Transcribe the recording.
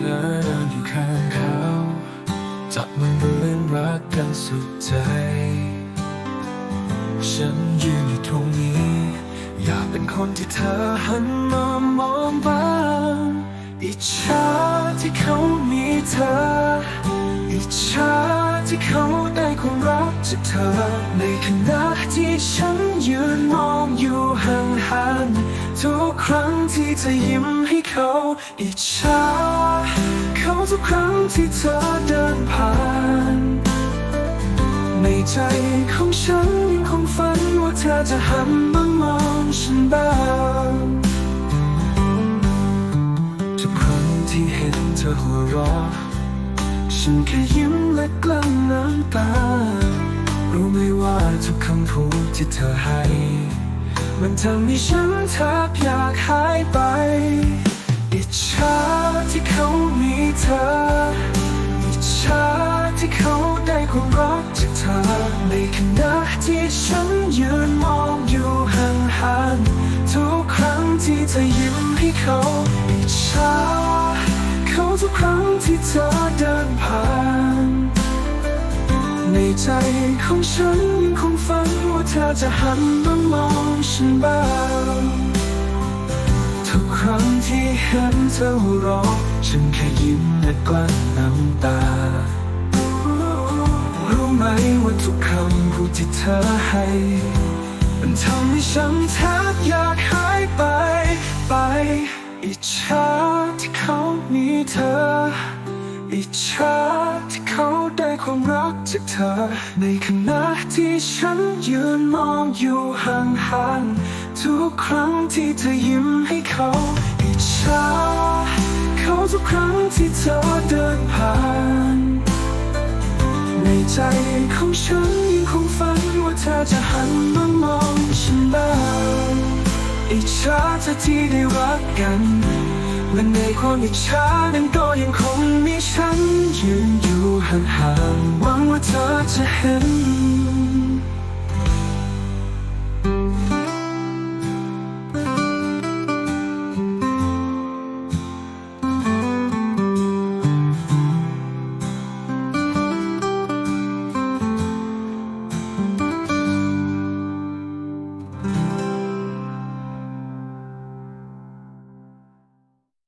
เธอเดินอยู่ข้างเขาจับมือเล่นรักกันสุดใจ ฉันยืนอยู่ตรงนี้ อยากเป็นคนที่เธอหันมามองบ้างอิจฉาที่เขามีเธอ อิจฉาที่เขาได้ความรักจากเธอ ในขณะที่ฉันยืนมองอยู่ห่างๆทุกครั้งที่เธอยิ้มให้เขาอิจฉา กครั้งที่เธอเดินผ่าน ในใจของฉันยังคงฝันว่าเธอจะหันมามองฉันบ้างทุกครั้งที่เห็นเธอหัวเราะฉันแค่ยิ้มและกลั้นน้ำตา รู้ไหมว่าทุกคำพูดที่เธอให้ มันทำให้ฉันแทบอยากหา เธออิจฉาที่เขาได้ความรักจากเธอ ในขณะที่ฉันยืนมองอยู่ห่างๆทุกครั้งที่เธอยิ้มให้เขาอิจฉาเขาทุกครั้งที่เธอเดินผ่าน ในใจของฉันยังคงฝันว่าเธอจะหันมามองฉันบ้าง ครั้งที่เห็นเธอหัวเราะฉันแค่ยิ้มและกลั้นน้ำตา รู้ไหมว่าทุกคำพูดที่เธอให้ มันทำให้ฉันแทบอยากหายไป ไป อิจฉาที่เขามีเธอ อิจฉาที่ เขาได้ความรักจากเธอ ในขณะที่ฉันยืนมองอยู่ห่างๆทุกครั้งที่เธอยิ้มให้เขาอิจฉาเขาทุกครั้งที่เธอเดินผ่าน ในใจของฉันยังคงฝันว่าเธอจะหันมามองฉันบ้างอิจฉาเธอที่ได้รักกันและในความอิจฉานั้นก็ยังคงมีฉันยืนอยู่ ห่างๆหวังว่าเธอจะเห็น